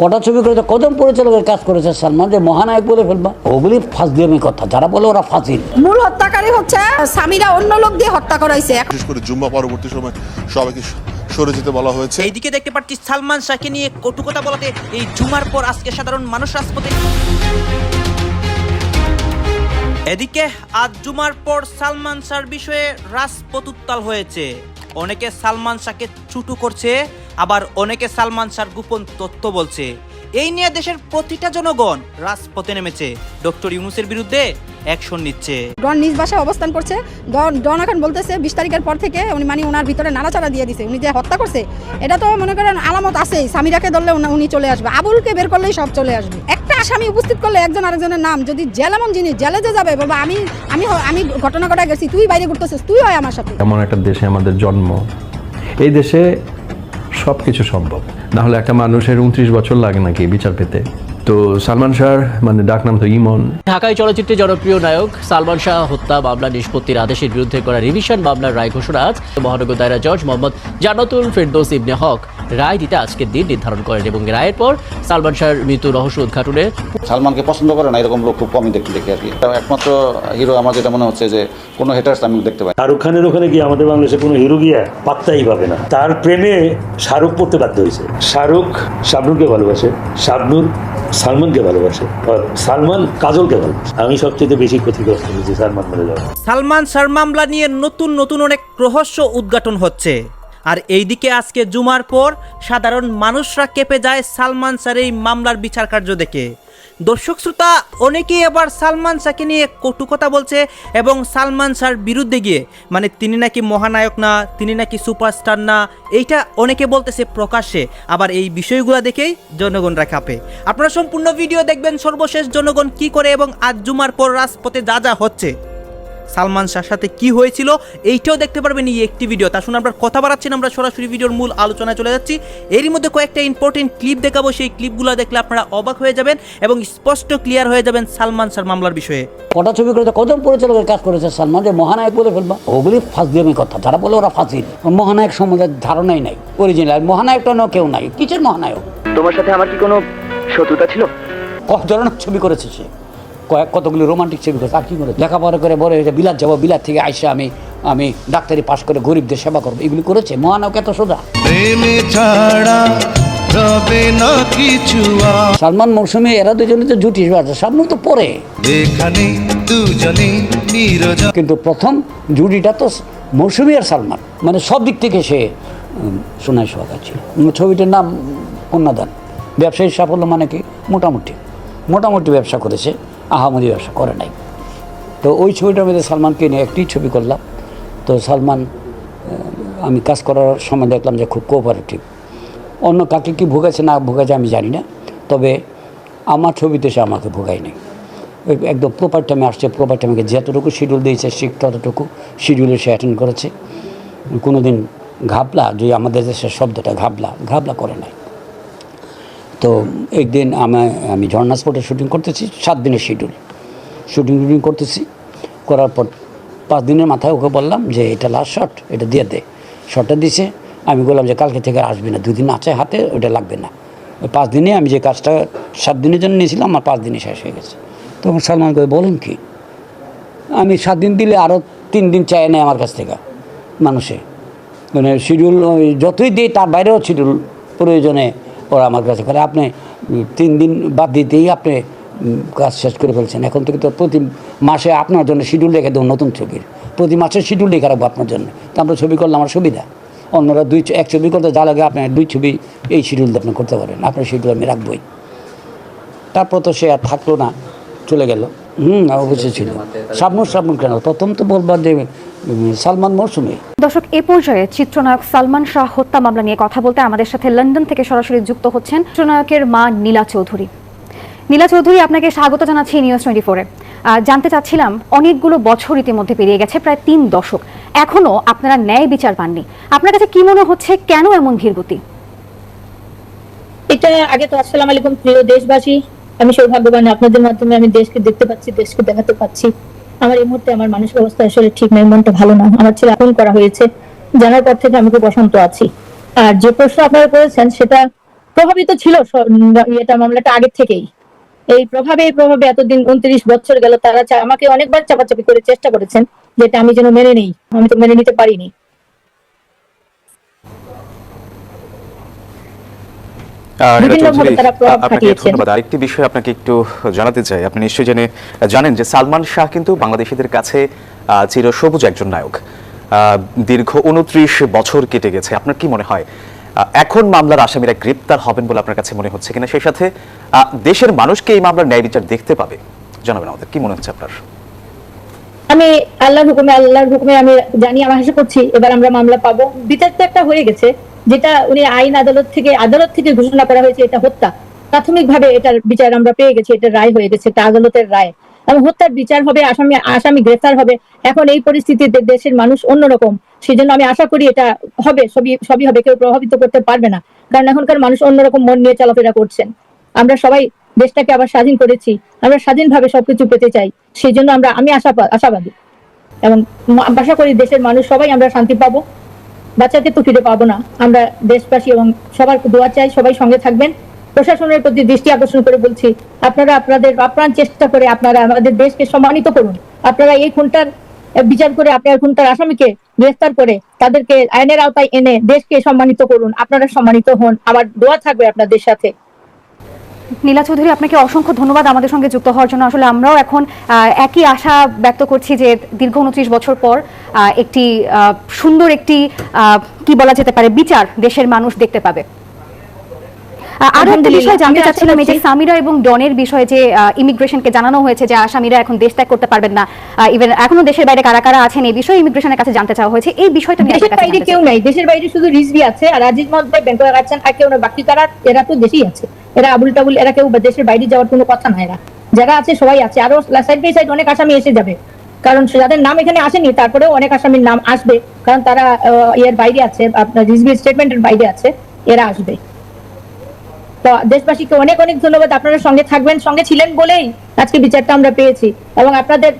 কটা ছবি করেছে কজন পরিচালকের কাজ করেছে সালমান যে মহানায়ক বলে ফেলবা। ওগুলি ফাঁসি আমি কথা যারা বলে ওরা ফাঁসিল মূল হত্যাকারী হচ্ছে স্বামীরা অন্য লোক দিয়ে হত্যা করাইছে। বিশেষ করে জুম্মা পরবর্তী সময় সবাইকে সরে যেতে বলা হয়েছে। এইদিকে দেখতে পাচ্ছি সালমান শাহকে নিয়ে কটু কথা বলাতে এই জুমার পর আজকে সাধারণ মানুষ রাজপথে। এদিকে আজ জুমার পর সালমান শাহর বিষয়ে রাজপথ উত্তাল হয়েছে। অনেকে সালমান শাহকে ছুটু করছে, আবার অনেকে সালমান শাহর গোপন তথ্য বলছে। এই নিয়ে দেশের প্রতিটা জনগণ রাজপথে নেমেছে। ডক্টর ইউনুসের বিরুদ্ধে অ্যাকশন নিচ্ছে। ডন নিজ বাসায় অবস্থান করছে। ডন এখন বলতেছে, বিশ তারিখের পর থেকে উনি মানে ওনার ভিতরে নাড়াচাড়া দিয়ে দিছে। উনি যে হত্যা করছে, এটা তো মনে করেন আলামত আছেই। স্বামীরাকে ধরলে উনি- চলে আসবে। আবুলকে বের করলেই সব চলে আসবে। একটা আসামি উপস্থিত করলে একজন আরেকজনের নাম। যদি জেল এমন জিনিস জেলে যে যাবে বলব আমি আমি আমি ঘটনা ঘটায় গেছি তুই বাইরে ঘুরতেছিস তুই হয় আমার সাথে। এমন একটা দেশে আমাদের জন্ম। এই দেশে সব কিছু সম্ভব। না হলে একটা মানুষের উনত্রিশ বছর লাগে নাকি বিচার পেতে? তো সালমান শাহর মানে ডাকনাম তো ইমন। ঢাকায় চলচ্চিত্রে জনপ্রিয় নায়ক সালমান শাহ হত্যা মামলা নিষ্পত্তির আদেশের বিরুদ্ধে করা রিভিশন মামলার রায় ঘোষণা আজ মহানগর দায়রা জজ মোহাম্মদ জান্নাতুল ফেরদৌস ইবনে হক। রায় দিতে আজকের দিন নির্ধারণ করেন এবং রায়ের পর সালমান শাহর মৃত্যু রহস্য উদ্ঘাটনে সালমানকে পছন্দ করে না এরকম লোক খুব কমই দেখতে দেখি আর কি। একমাত্র হিরো আমার যেটা মনে হচ্ছে যে কোনো হেটার্স আমি দেখতে পাই। শাহরুখ খানের ওখানে গিয়ে আমাদের বাংলাদেশে কোনো হিরো গিয়া পাত্তাই পাবে না। তার প্রেমে শাহরুখ পড়তে বাধ্য হয়েছে। শাহরুখ শাবনুরকে ভালোবাসে শাবনুর সালমানকে ভালোবাসে আর সালমান কাজলকে ভালোবাসে। আমি সবচেয়ে বেশি ক্ষতিগ্রস্ত হয়েছি সালমান মরে যাওয়া সালমান শাহর মামলা নিয়ে নতুন নতুন অনেক রহস্য উদ্ঘাটন হচ্ছে। আর এইদিকে আজকে জুমার পর সাধারণ মানুষরা কেঁপে যায় সালমান স্যার এই মামলার বিচার কার্য দেখে। দর্শক শ্রোতা, অনেকেই এবার সালমান শাহকে নিয়ে কটু কথা বলছে এবং সালমান শাহর বিরুদ্ধে গিয়ে মানে তিনি নাকি মহানায়ক না, তিনি নাকি সুপারস্টার না, এইটা অনেকে বলতেছে প্রকাশ্যে। আবার এই বিষয়গুলো দেখেই জনগণরা কাঁপে আপনারা সম্পূর্ণ ভিডিও দেখবেন সর্বশেষ জনগণ কি করে এবং আজ জুমার পর রাজপথে যা যা হচ্ছে। সালমান শাহর সাথে কি হয়েছিল এইটাও দেখতে পারবেন এই একটি ভিডিও তা। শুনে আমরা কথা বাড়াচ্ছি না, আমরা সরাসরি ভিডিওর মূল আলোচনায় চলে যাচ্ছি। এরই মধ্যে কয়েকটা ইম্পর্টেন্ট ক্লিপ দেখাবো সেই ক্লিপগুলো দেখলে আপনারা অবাক হয়ে যাবেন এবং স্পষ্ট ক্লিয়ার হয়ে যাবেন সালমান শাহর মামলার বিষয়ে। কটা ছবি করেছে কজন পরিচালকের কাজ করেছে সালমান? যে মহানায়ক বলে ফেলবা। ওগুলি ফাঁসি আমি কথা যারা বলে ওরা ফাঁসিল মহানায়ক সম্বন্ধে ধারণাই নাই অরিজিনাল মহানায়কটা না কেউ নাই। কিসের মহানায়ক? তোমার সাথে আমার কি কোনো শত্রুতা ছিল? কত ধরনের ছবি করেছে সে? কয়েক কতগুলি রোমান্টিক ছবি করেছে আর কি করে লেখাপড়া করে বলে যে বিলাত যাব বিলাত থেকে আইসা আমি আমি ডাক্তারি পাশ করে গরিবদের সেবা করব। এগুলি করেছে? মহানায়ক এত সোজা। সালমান মৌসুমী এরা দুজনে তো জুটি আছে সামনে তো পরে কিন্তু প্রথম জুটিটা তো মৌসুমী আর সালমান। মানে সব দিক থেকে সে সোনায় সোহাগা ছিল। ছবিটার নাম কন্যাদান। ব্যবসায়িক সাফল্য মানে কি? মোটামুটি। মোটামুটি ব্যবসা করেছে। আহামদি ব্যবসা করে নাই। তো ওই ছবিটার মধ্যে সালমানকে নিয়ে একটি ছবি করলাম। তো সালমান আমি কাজ করার সময় দেখলাম যে খুব কোঅপারেটিভ অন্য কাকে কি ভোগাছে, না ভোগাছে আমি জানি না। তবে আমার ছবিতে সে আমাকে ভোগায় নেই। ওই একদম প্রপার টাইমে আসছে প্রপার টাইমে যতটুকু শিডিউল দিয়েছে, ঠিক ততটুকু শিডিউলে সে অ্যাটেন্ড করেছে। কোনো দিন ঘাবলা যে আমাদের দেশের শব্দটা ঘাবলা ঘাবলা করে নাই। তো একদিন আমি আমি ঝর্ণা স্পটে শুটিং করতেছি, সাত দিনের শিডিউল শুটিং টুটিং করতেছি, করার পর পাঁচ দিনের মাথায় ওকে বললাম যে, এটা লাস্ট শট এটা দিয়ে দে। শটটা দিছে, আমি বললাম যে, কালকে থেকে আসবি না, দুদিন আছে হাতে ওটা লাগবে না। ওই পাঁচ দিনে আমি যে কাজটা সাত দিনের জন্য নিয়েছিলাম, আমার পাঁচ দিনে শেষ হয়ে গেছে। তখন সালমান করে বলেন কি? আমি সাত দিন দিলে আরও তিন দিন চাই নেয় আমার কাছ থেকে মানুষে। মানে শিডিউল যতই দিই, তার বাইরেও শিডিউল প্রয়োজনে ওরা আমার কাছে করে আপনি তিন দিন বাদ দিতেই আপনি কাজ শেষ করে ফেলছেন। এখন থেকে তো প্রতি মাসে আপনার জন্য শিডিউল রেখে দেবো নতুন ছবির। প্রতি মাসে শিডিউল রেখে রাখব আপনার জন্য। তো আমরা ছবি করলে আমার সুবিধা। অন্যরা দুই এক ছবি করতে যা লাগে আপনি দুই ছবি এই শিডিউল আপনি করতে পারেন। আপনার শিডিউল আমি রাখবই। তারপর তো সে আর থাকল না চলে গেল। হুম অবশ্যই ছিল। সাবনুর সাবনুর কেন? প্রথম তো বলবার যে সালমান মৌসুমী দর্শক এ পর্যায়ে চিত্রনায়ক সালমান শাহ হত্যা মামলা নিয়ে কথা বলতে আমাদের সাথে লন্ডন থেকে সরাসরি যুক্ত হচ্ছেন চিত্রনায়কের মা নীলা চৌধুরী। নীলা চৌধুরী আপনাকে স্বাগত জানাচ্ছি নিউজ টোয়েন্টি ফোরে জানতে চাচ্ছিলাম অনেকগুলো বছর ইতিমধ্যে পেরিয়ে গেছে প্রায় তিন দশক। এখনও আপনারা ন্যায় বিচার পাননি। আপনার কাছে কি মনে হচ্ছে কেন এমন ধীরগতি? এটা আগে তো আসসালামু আলাইকুম প্রিয় দেশবাসী। আমি সৌভাগ্যবান আপনাদের মাধ্যমে আমি দেশকে দেখতে পাচ্ছি দেশকে দেখাতে পাচ্ছি। আমার এই মুহূর্তে আমার মানসিক অবস্থা আসলে ঠিক নয়, মনটা ভালো না। আমার ছেলে আপন করা হয়েছে, জানার পর থেকে আমি খুব অসন্ত আছি। আর যে প্রশ্ন আপনারা করেছেন, সেটা প্রভাবিত ছিল এটা মামলাটা আগের থেকেই। এই প্রভাবে এই প্রভাবে এতদিন উনত্রিশ বছর গেল, তারা আমাকে অনেকবার চাপাচাপি করে চেষ্টা করেছেন, যেটা আমি যেন মেনে নেই। আমি তো মেনে নিতে পারিনি বিভিন্নভাবে তারা প্রভাব আপনাকে ধন্যবাদ। আরেকটি বিষয় আপনাকে একটু জানাতে চাই। আপনি নিশ্চয়ই জেনে জানেন যে সালমান শাহ কিন্তু বাংলাদেশিদের কাছে চিরসবুজ একজন নায়ক। আহ, দীর্ঘ উনত্রিশ বছর কেটে গেছে। আপনার কি মনে হয় এখন মামলার আসামিরা গ্রেপ্তার হবেন বলে আপনার কাছে মনে হচ্ছে কিনা? সেই সাথে দেশের মানুষকে এই মামলার ন্যায় বিচার দেখতে পাবে। জানাবেন আমাদের। কি মনে হচ্ছে আপনার? আমি আল্লাহর হুকুমে আল্লাহর হুকুমে আমি জানি আমি আশা করছি এবার আমরা মামলা পাবো। বিচার তো একটা হয়ে গেছে, যেটা উনি আইন আদালত থেকে আদালত থেকে ঘোষণা করা হয়েছে, এটা হত্যা। প্রাথমিকভাবে এটার বিচার আমরা পেয়ে গেছি, এটা রায় হয়ে গেছে, এটা আদালতের রায়। এবং হত্যার বিচার হবে, আসামি আসামি গ্রেফতার হবে। এখন এই পরিস্থিতিতে দেশের মানুষ অন্যরকম সেই জন্য আমি আশা করি এটা হবে, সবই সবই হবে, কেউ প্রভাবিত করতে পারবে না। কারণ এখনকার মানুষ অন্যরকম মন নিয়ে চলাফেরা করছেন। আমরা সবাই দেশটাকে আবার স্বাধীন করেছি, আমরা স্বাধীনভাবে সবকিছু পেতে চাই সেই জন্য আমরা, আমি আশা, আশাবাদী। এবং আশা করি দেশের মানুষ সবাই আমরা শান্তি পাবো বাচ্চাকে তো ফিরে পাবো না। আমরা দেশবাসী এবং সবার দোয়া চাই, সবাই সঙ্গে থাকবেন। প্রশাসনের প্রতি দৃষ্টি আকর্ষণ করে বলছি, আপনারা আপনাদের আপ্রাণ চেষ্টা করে আপনারা আমাদের দেশকে সম্মানিত করুন। আপনারা এই খুনটার, বিচার করে আপনার খুনটার আসামিকে গ্রেফতার করে তাদেরকে আইনের আওতায় এনে দেশকে সম্মানিত করুন। আপনারা সম্মানিত হন। আমার দোয়া থাকবে আপনাদের সাথে। নীলা চৌধুরী, আপনাকে অসংখ্য ধন্যবাদ আমাদের সঙ্গে যুক্ত হওয়ার জন্য। আসলে আমরাও এখন একই আশা ব্যক্ত করছি যে দীর্ঘ উনত্রিশ বছর পর একটি সুন্দর একটি কি বলা যেতে পারে, বিচার দেশের মানুষ দেখতে পাবে। আরও একটা বিষয় জানতে চাচ্ছিলাম এই যে সামিরা এবং ডনের বিষয়ে যে ইমিগ্রেশনকে জানানো হয়েছে যে আসামিরা এখন দেশ ত্যাগ করতে পারবেন না ইভেন এখনও দেশের বাইরে কারা কারা আছেন এই বিষয়ে ইমিগ্রেশনের কাছে জানতে চাওয়া হয়েছে। এই বিষয়টা দেশের বাইরে কেউ নাই দেশের বাইরে শুধু রিজভি আছে আর আজিজ মহম্মদ ব্যাংকক আছেন আর কেউ না বাকি তারা এরা তো দেশেই আছে। এরা আবুল টাবুল এরা কেউ দেশের বাইরে যাওয়ার কোনো কথা না এরা। যারা আছে সবাই আছে। আরও সাইড বাই সাইড অনেক আসামি এসে যাবে। কারণ যাদের নাম এখানে আসেনি তারপরেও অনেক আসামির নাম আসবে। কারণ তারা এর বাইরে আছে আপনার রিজভি স্টেটমেন্টের বাইরে আছে এরা আসবে। তো দেশবাসীকে অনেক অনেক ধন্যবাদ। আপনারা সঙ্গে থাকবেন, সঙ্গে ছিলেন বলেই আজকে বিচারটা আমরা পেয়েছি। এবং আপনাদের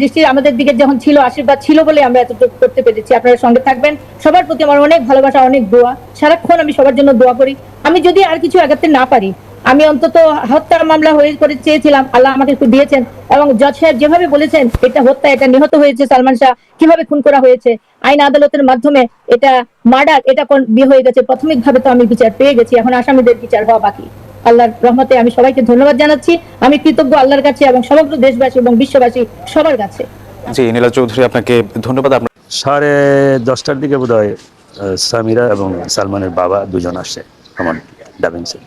দৃষ্টি আমাদের দিকে যখন ছিল, আশীর্বাদ ছিল বলে আমরা এতটুকু করতে পেরেছি। আপনারা সঙ্গে থাকবেন। সবার প্রতি আমার অনেক ভালোবাসা, অনেক দোয়া। সারাক্ষণ আমি সবার জন্য দোয়া করি। আমি যদি আর কিছু আগাতে না পারি, আমি অন্তত হত্যার মামলা হয়ে করে চেয়েছিলাম, আল্লাহ আমাকে একটু দিয়েছেন। এবং জজ সাহেব যেভাবে বলেছেন, এটা হত্যা, এটা নিহত হয়েছে সালমান শাহ। কীভাবে খুন করা হয়েছে? আইন আদালতের মাধ্যমে এটা মার্ডার এটা কোন বিয়ে হয়ে গেছে প্রাথমিকভাবে তো আমি বিচার পেয়ে গেছি এখন আসামিদের বিচার হওয়া বাকি। আল্লাহর রহমতে আমি সবাইকে ধন্যবাদ জানাচ্ছি আমি কৃতজ্ঞ আল্লাহর কাছে এবং সমগ্র দেশবাসী এবং বিশ্ববাসী সবার কাছে। জি নীলা চৌধুরী আপনাকে ধন্যবাদ। আপনার সাড়ে দশটার দিকে বোধ হয় সামিরা এবং সালমানের বাবা দুজন আসছে আমার ডাবিংসে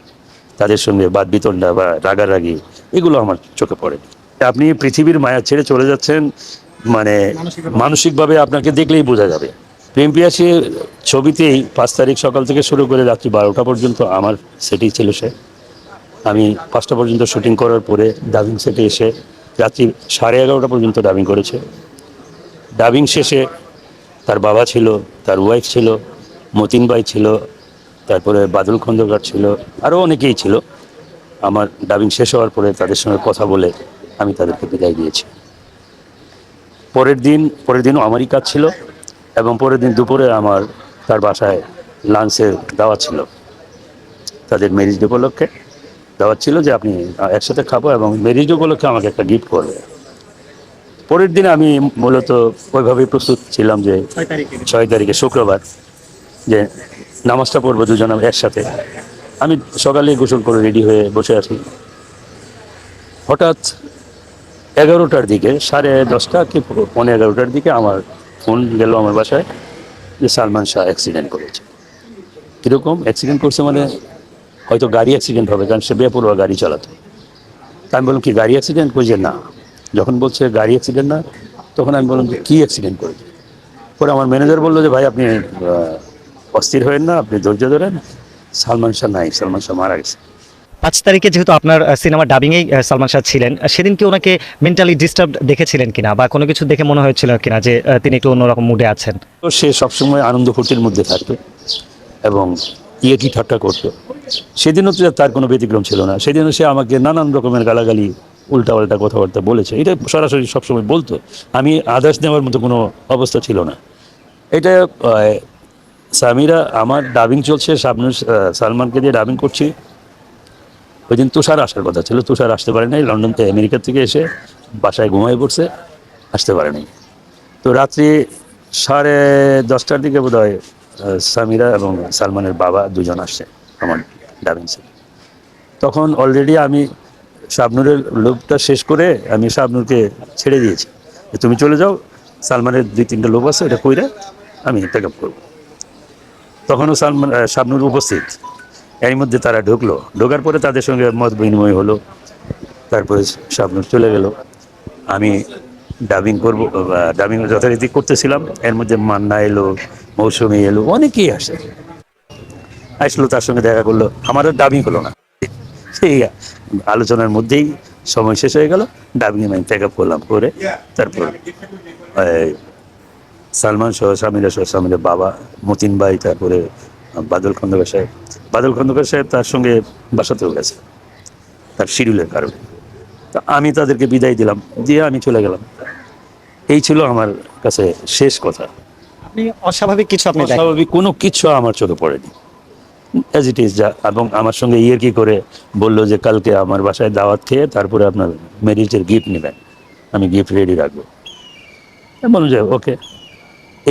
তাদের সঙ্গে বাদ বিতণ্ডা বা রাগারাগি এগুলো আমার চোখে পড়ে আপনি পৃথিবীর মায়া ছেড়ে চলে যাচ্ছেন মানে মানসিকভাবে আপনাকে দেখলেই বোঝা যাবে। প্রেম পিয়াসী ছবিতেই পাঁচ তারিখ সকাল থেকে শুরু করে রাত্রি বারোটা পর্যন্ত আমার সেটেই ছিল সে। আমি পাঁচটা পর্যন্ত শুটিং করার পরে ডাবিং সেটে এসে রাত্রি সাড়ে এগারোটা পর্যন্ত ডাবিং করেছে। ডাবিং শেষে তার বাবা ছিল, তার ওয়াইফ ছিল, মতিন ভাই ছিল, তারপরে বাদল খন্দকার ছিল, আরও অনেকেই ছিল। আমার ডাবিং শেষ হওয়ার পরে তাদের সঙ্গে কথা বলে আমি তাদেরকে বিদায় দিয়েছি। পরের দিন পরের দিনও আমারই কাজ ছিল এবং পরের দিন দুপুরে আমার তার বাসায় লাঞ্চের দাওয়া ছিল। তাদের ম্যারেজ উপলক্ষে দাওয়াত ছিল যে আপনি একসাথে খাব এবং ম্যারেজ উপলক্ষে আমাকে একটা গিফট করবে। পরের দিন আমি মূলত ওইভাবেই প্রস্তুত ছিলাম যে ছয় তারিখে। শুক্রবার যে নামাজটা পড়ব দুজন একসাথে। আমি সকালে গোসল করে রেডি হয়ে বসে আছি। হঠাৎ এগারোটার দিকে, সাড়ে দশটা কি পৌনে এগারোটার দিকে আমার ফোন গেল আমার বাসায় যে সালমান শাহ অ্যাক্সিডেন্ট করেছে। কীরকম? অ্যাক্সিডেন্ট করছে মানে হয়তো গাড়ি অ্যাক্সিডেন্ট হবে, কারণ সে বেপরোয়া গাড়ি চালাতো। তা আমি বললাম, কি গাড়ি অ্যাক্সিডেন্ট যে, না। যখন বলছে গাড়ি অ্যাক্সিডেন্ট না, তখন আমি বললাম যে কী অ্যাক্সিডেন্ট করেছে? পরে আমার ম্যানেজার বলল যে, ভাই, আপনি অস্থির হবেন না, আপনি ধৈর্য ধরেন। সালমান শাহ নাই, সালমান শাহ মারা গেছে। পাঁচ তারিখে যেহেতু আপনার সিনেমা ডাবিংয়েই সালমান শাহ ছিলেন সেদিন কি ওনাকে মেন্টালি ডিস্টার্ব দেখেছিলেন কিনা বা কোনো কিছু দেখে মনে হয়েছিল কিনা যে তিনি একটু অন্যরকম মুডে আছেন? তো সে সবসময় আনন্দ ফুর্তির মধ্যে থাকতো এবং ইয়েটি ঠাট্টা করতো। সেদিনও তো তার কোনো ব্যতিক্রম ছিল না। সেদিনও সে আমাকে নানান রকমের গালাগালি উল্টা উল্টাপাল্টা কথাবার্তা বলেছে। এটা সরাসরি সবসময় বলতো। আমি আদার্স নেওয়ার মতো কোনো অবস্থা ছিল না। এটা সামিরা আমার ডাবিং চলছে। আহ, সালমানকে দিয়ে ডাবিং করছি। ওই দিন তুষার আসার কথা ছিল। তুষার আসতে পারে নাই। লন্ডন থেকে আমেরিকা থেকে এসে বাসায় ঘুমাই পড়ছে, আসতে পারে নাই। তো রাত্রি সাড়ে দশটার দিকে বোধ হয় সামিরা এবং সালমানের বাবা দুজন আসছে আমার ডাবিং সে তখন অলরেডি আমি শাবনুরের লোকটা শেষ করে আমি শাবনুরকে ছেড়ে দিয়েছি। তুমি চলে যাও, সালমানের দুই তিনটা লোক আছে এটা কইরা আমি টেক আপ করব। তখনও সালমান শাবনুর উপস্থিত। এর মধ্যে তারা ঢুকলো। ঢোকার পরে তাদের সঙ্গে মত বিনিময় হলো। তারপরে শাবনুর চলে গেল। আমি ডাবিং করব ডাবিং যথারীতি করতেছিলাম। এর মধ্যে মান্না এলো, মৌসুমি এলো, অনেকেই আসে। আসলো, তার সঙ্গে দেখা করল। আমারও ডাবিং হলো না। সেই আলোচনার মধ্যেই সময় শেষ হয়ে গেল। ডাবিং আমি প্যাক আপ করলাম করে, তারপর সালমান সহ সামিরা সহ সামিরের বাবা মতিন ভাই, তারপরে বাদল খন্দকার সাহেব। বাদল খন্দকার সাহেব তার সঙ্গে বাসাতেও গেছে তার শিডিউলের কারণে। তা আমি তাদেরকে বিদায় দিলাম দিয়ে আমি চলে গেলাম। এই ছিল আমার কাছে শেষ কথা। আপনি অস্বাভাবিক কিছু আপনি দেখেন? স্বাভাবিক কোনো কিছু আমার চোখে পড়েনি। অ্যাজ ইট ইজ যা এবং আমার সঙ্গে ইয়ে কি করে বলল যে কালকে আমার বাসায় দাওয়াত খেয়ে তারপরে আপনার ম্যারেজের গিফট নেবেন। আমি গিফট রেডি রাখব। বললাম যে ওকে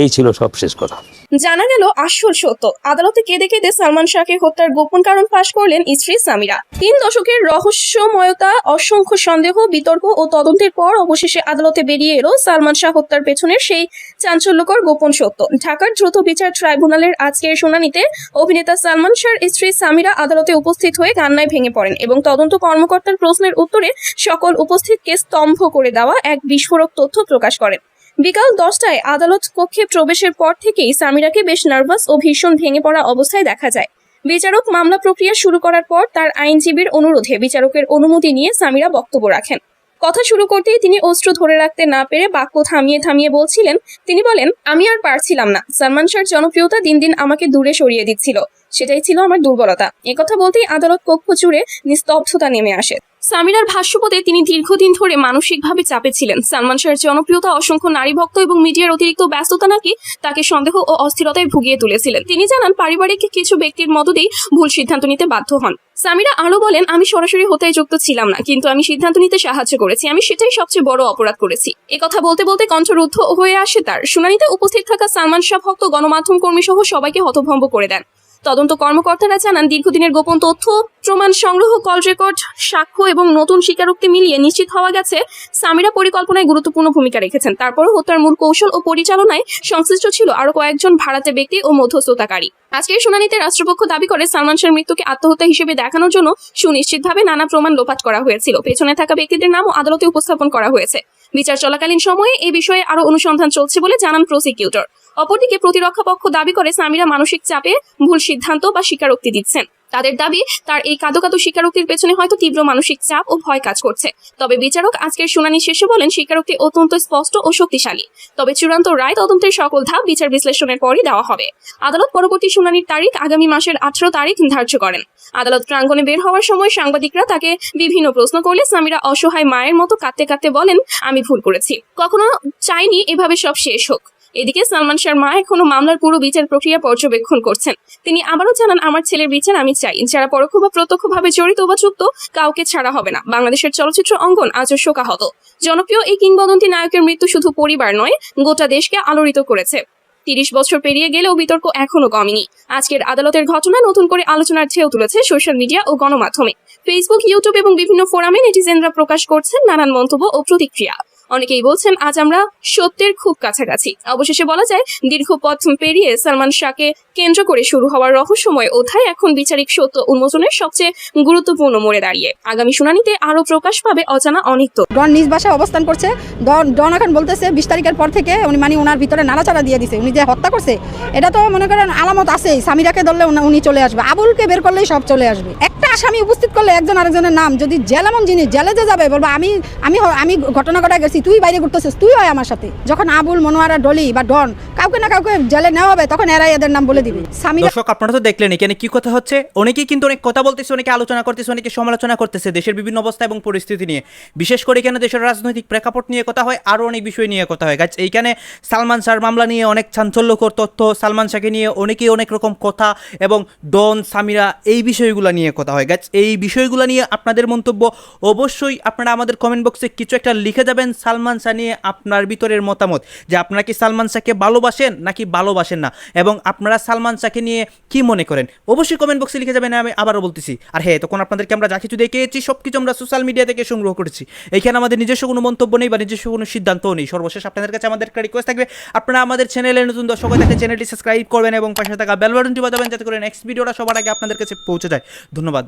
এই ছিল সব শেষ কথা। জানা গেল আসল সত্য। আদালতে কেঁদে কেঁদে সালমান শাহকে হত্যার গোপন কারণ ফাঁস করলেন স্ত্রী সামিরা। তিন দশকের রহস্যময়তা, অসংখ্য সন্দেহ, বিতর্ক ও তদন্তের পর অবশেষে আদালতে বেরিয়ে এলো সালমান শাহ হত্যার পেছনের সেই চাঞ্চল্যকর গোপন সত্য। ঢাকার দ্রুত বিচার ট্রাইব্যুনালের আজকের শুনানিতে অভিনেতা সালমান শাহর স্ত্রী সামিরা আদালতে উপস্থিত হয়ে কান্নায় ভেঙে পড়েন এবং তদন্ত কর্মকর্তার প্রশ্নের উত্তরে সকল উপস্থিতকে স্তম্ভ করে দেওয়া এক বিস্ফোরক তথ্য প্রকাশ করেন। বিকাল দশটায় আদালত কক্ষে প্রবেশের পর থেকেই সামিরাকে বেশ নার্ভাস ও ভীষণ ভেঙে পড়া অবস্থায় দেখা যায়। বিচারক মামলা প্রক্রিয়া শুরু করার পর তার আইনজীবীর অনুরোধে বিচারকের অনুমতি নিয়ে সামিরা বক্তব্য রাখেন। কথা শুরু করতেই তিনি অস্ত্র ধরে রাখতে না পেরে বাক্য থামিয়ে থামিয়ে বলছিলেন, তিনি বলেন, আমি আর পারছিলাম না। সালমান শাহর জনপ্রিয়তা দিন দিন আমাকে দূরে সরিয়ে দিচ্ছিল। সেটাই ছিল আমার দুর্বলতা। একথা বলতেই আদালত কক্ষ জুড়ে নিস্তব্ধতা নেমে আসে। সামিরার ভাষ্যপদে তিনি দীর্ঘদিন ধরে মানসিকভাবে চাপে ছিলেন সালমান শাহের জনপ্রিয়তা, অসংখ্য নারী ভক্ত এবং মিডিয়ার অতিরিক্ত ব্যস্ততা নাকি তাকে সন্দেহ ও অস্থিরতায় ভুগিয়ে তুলেছিলেন। তিনি জানান, পারিবারিক কিছু ব্যক্তির মদতেই ভুল সিদ্ধান্ত নিতে বাধ্য হন। সামিরা আরও বলেন, আমি সরাসরি হতে যুক্ত ছিলাম না, কিন্তু আমি সিদ্ধান্ত নিতে সাহায্য করেছি। আমি সেটাই সবচেয়ে বড় অপরাধ করেছি। কথা বলতে বলতে কণ্ঠরুদ্ধ হয়ে আসে তার। শুনানিতে উপস্থিত থাকা সালমান শাহ ভক্ত, গণমাধ্যম কর্মী সহ সবাইকে হতভম্ব করে দেন। তদন্ত কর্মকর্তারা জানান দীর্ঘদিনের গোপন তথ্য, প্রমাণ সংগ্রহ কল রেকর্ড সাক্ষ্য এবং নতুন স্বীকারোক্তি মিলিয়ে নিশ্চিত হওয়া গেছে সামিরা পরিকল্পনায় গুরুত্বপূর্ণ ভূমিকা রেখেছেন। তারপরও হত্যার মূল কৌশল ও পরিচালনায় সংশ্লিষ্ট ছিল আরও কয়েকজন ভাড়াতে ব্যক্তি ও মধ্যস্থতাকারী। আজকের শুনানিতে রাষ্ট্রপক্ষ দাবি করে, সালমান শাহের মৃত্যুকে আত্মহত্যা হিসেবে দেখানোর জন্য সুনিশ্চিতভাবে নানা প্রমাণ লোপাট করা হয়েছিল। পেছনে থাকা ব্যক্তিদের নামও আদালতে উপস্থাপন করা হয়েছে। বিচার চলাকালীন সময়ে এ বিষয়ে আরও অনুসন্ধান চলছে বলে জানান প্রসিকিউটর অপরদিকে প্রতিরক্ষা পক্ষ দাবি করে সামিরা মানসিক চাপে ভুল সিদ্ধান্ত বা স্বীকারোক্তি দিচ্ছেন। তাদের দাবি, তার এই কাদো কাদো স্বীকারোক্তির পেছনে হয়তো তীব্র মানসিক চাপ ও ভয় কাজ করছে। তবে বিচারক আজকের শুনানি শেষে বলেন, স্বীকারোক্তি অত্যন্ত স্পষ্ট ও শক্তিশালী। তবে চূড়ান্ত রায় তদন্তের সকল ধাপ বিচার বিশ্লেষণের পরই দেওয়া হবে। আদালত পরবর্তী শুনানির তারিখ আগামী মাসের আঠারো তারিখ ধার্য করেন। আদালত প্রাঙ্গণে বের হওয়ার সময় সাংবাদিকরা তাকে বিভিন্ন প্রশ্ন করলে সামিরা অসহায় মায়ের মতো কাঁদতে কাঁদতে বলেন, আমি ভুল করেছি। কখনো চাইনি এভাবে সব শেষ হোক। এদিকে সালমান শাহর মা এখনও মামলার পুরো বিচার প্রক্রিয়া পর্যবেক্ষণ করছেন। তিনি আবারও জানান, আমার ছেলের বিচার আমি চাই। যারা পরোক্ষ বা প্রত্যক্ষভাবে জড়িত বা যুক্ত, কাউকে ছাড়া হবে না। বাংলাদেশের চলচ্চিত্র অঙ্গন আজও শোকাহত। জনপ্রিয় এই কিংবদন্তি নায়কের মৃত্যু শুধু পরিবার নয়, গোটা দেশকে আলোড়িত করেছে। তিরিশ বছর পেরিয়ে গেলেও বিতর্ক এখনও কমেনি। আজকের আদালতের ঘটনা নতুন করে আলোচনার ঢেউ তুলেছে সোশ্যাল মিডিয়া ও গণমাধ্যমে। ফেসবুক, ইউটিউব এবং বিভিন্ন ফোরামে নেটিজেনরা প্রকাশ করছেন নানান মন্তব্য ও প্রতিক্রিয়া। অনেকেই বলছেন, আজ আমরা সত্যের খুব কাছাকাছি। অবশেষে বলা যায়, দীর্ঘ পথ পেরিয়ে সালমান শাহকে কেন্দ্র করে শুরু হওয়ার রহস্যময় অধ্যায় এখন বিচারিক সত্য উন্মোচনের সবচেয়ে গুরুত্বপূর্ণ মোড়ে দাঁড়িয়ে। আগামী শুনানিতে আরও প্রকাশ পাবে অজানা অনেক তথ্য। ডন নিজ বাসায় অবস্থান করছে। ডন এখন বলতেছে, বিশ তারিখের পর থেকে উনি মানে ওনার ভিতরে নাড়াচাড়া দিয়ে দিছে। উনি যে হত্যা করছে, এটা তো মনে করেন আলামত আছেই। সামিরাকে ধরলে উনি- উনি চলে আসবে। আবুলকে বের করলেই সব চলে আসবে। একটা আসামি উপস্থিত করলে একজন আরেকজনের নাম। যদি জেল এমন জিনিস জেলে যে যাবে, বলব, আমি আমি আমি ঘটনা ঘটায় গেছি তুই বাইরে ঘুরতেছিস তুই হয় আমার সাথে। যখন আবুল মনোয়ারা ডলি বা ডন কাউকে না কাউকে জেলে নেওয়া হবে, তখন এরাই এদের নাম বলে দিবে। স্বামীরা দর্শক, আপনারা তো দেখলেন এখানে কি কথা হচ্ছে। অনেকেই কিন্তু অনেক কথা বলতেছে, অনেকে আলোচনা করতেছে, অনেকে সমালোচনা করতেছে দেশের বিভিন্ন অবস্থা এবং পরিস্থিতি নিয়ে। বিশেষ করে এখানে দেশের রাজনৈতিক প্রেক্ষাপট নিয়ে কথা হয়, আরও অনেক বিষয় নিয়ে কথা হয়। গাছ এইখানে সালমান শাহর মামলা নিয়ে অনেক চাঞ্চল্যকর তথ্য, সালমান শাহকে নিয়ে অনেকেই অনেক রকম কথা এবং ডন, সামিরা এই বিষয়গুলো নিয়ে কথা হয়। গাছ এই বিষয়গুলো নিয়ে আপনাদের মন্তব্য অবশ্যই আপনারা আমাদের কমেন্ট বক্সে কিছু একটা লিখে যাবেন। সালমান শাহ নিয়ে আপনার ভিতরের মতামত, যে আপনারা কি সালমান শাহকে ভালোবাসেন? নাকি ভালোবাসেন না? এবং আপনারা সালমান শাহকে নিয়ে কি মনে করেন? অবশ্যই কমেন্ট বক্সে লিখে যাবেন, আমি আবারও বলতেছি। আর হ্যাঁ তখন আপনাদেরকে আমরা যা কিছু দেখেছি সব কিছু আমরা সোশ্যাল মিডিয়া থেকে সংগ্রহ করেছি। এখানে আমাদের নিজস্ব কোনো মন্তব্য নেই বা নিজস্ব কোনো সিদ্ধান্তও নেই। সর্বশেষ আপনাদের কাছে আমাদের একটা রিকোয়েস্ট থাকবে, আপনারা আমাদের চ্যানেলে নতুন দর্শক থাকলে চ্যানেলটি সাবস্ক্রাইব করবেন এবং পাশে থাকা বেল বাটনটি বাজাবেন, যাতে করে নেক্সট ভিডিওটা সবার আগে আপনাদের কাছে পৌঁছে যায়। ধন্যবাদ।